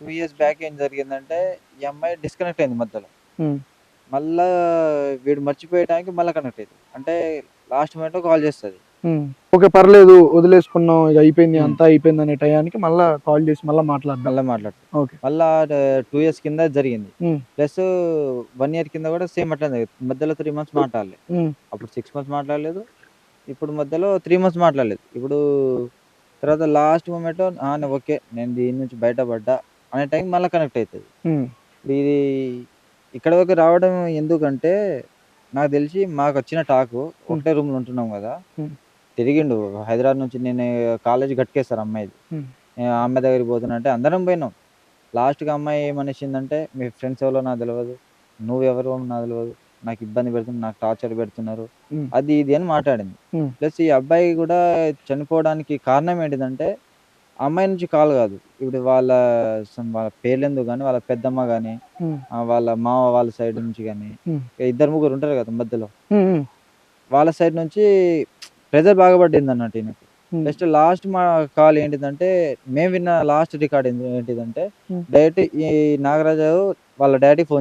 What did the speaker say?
Two years back ఏం జరిగిందంటే ఈ అమ్మాయి డిస్కనెక్ట్ అయింది మధ్యలో. మళ్ళా వీడు మర్చిపోయడానికి మళ్ళీ కనెక్ట్ అయింది. అంటే లాస్ట్ మూమెంట్ కాల్ చేస్తుంది. ఓకే పర్లేదు వదిలేసుకున్నాం ఇక అయిపోయింది. అంతా అయిపోయింది అనే టయానికి మళ్ళీ కాల్ చేసి మళ్ళీ మాట్లాడదాం. మళ్ళీ మాట్లాడుతుంది ఓకే. మళ్ళా టూ ఇయర్స్ కింద జరిగింది. ప్లస్ వన్ ఇయర్ కింద కూడా సేమ్ అట్లా జరిగింది. మధ్యలో త్రీ మంత్స్ మాట్లాడలేదు అప్పుడు సిక్స్ మంత్స్ మాట్లాడలేదు. ఇప్పుడు మధ్యలో త్రీ మంత్స్ మాట్లాడలేదు. ఇప్పుడు తర్వాత లాస్ట్ మూమెంట్ ఓకే నేను దీని నుంచి బయటపడ్డా అనే టైం మళ్ళీ కనెక్ట్ అవుతుంది ఇది ఇక్కడ వరకు రావడం ఎందుకంటే నాకు తెలిసి మాకు వచ్చిన టాకు ఒకటే రూమ్లో ఉంటున్నాం కదా. తిరిగిండు హైదరాబాద్ నుంచి నేను కాలేజ్ గట్టుకేస్తారు అమ్మాయిది. అమ్మాయి దగ్గరికి పోతున్నా అంటే అందరం పోయినాం. లాస్ట్కి అమ్మాయి ఏమనిసిందంటే మీ ఫ్రెండ్స్ ఎవరో నాకు తెలియదు నువ్వెవరో నాకు తెలియదు నాకు ఇబ్బంది పెడుతున్నారు నాకు టార్చర్ పెడుతున్నారు. అది ఇది అని మాట్లాడింది. ప్లస్ ఈ అబ్బాయి కూడా చనిపోవడానికి కారణం ఏంటిదంటే అమ్మాయి నుంచి కాల్ కాదు ఇప్పుడు వాళ్ళ వాళ్ళ పేర్లెందుకు కానీ వాళ్ళ పెద్దమ్మ ఉమ్, వాళ్ళ మామ వాళ్ళ సైడ్ నుంచి కానీ Hmm. ఇద్దరు ముగ్గురు ఉంటారు కదా మధ్యలో వాళ్ళ సైడ్ నుంచి ప్రెజర్ బాగా పడింది అన్నట్టు ఈయనకి. నెక్స్ట్ లాస్ట్ మా కాల్ ఏంటిదంటే మేము విన్న లాస్ట్ రికార్డ్ ఏంటిదంటే. డైరెక్ట్ ఈ నాగరాజు వాళ్ళ డాడీ ఫోన్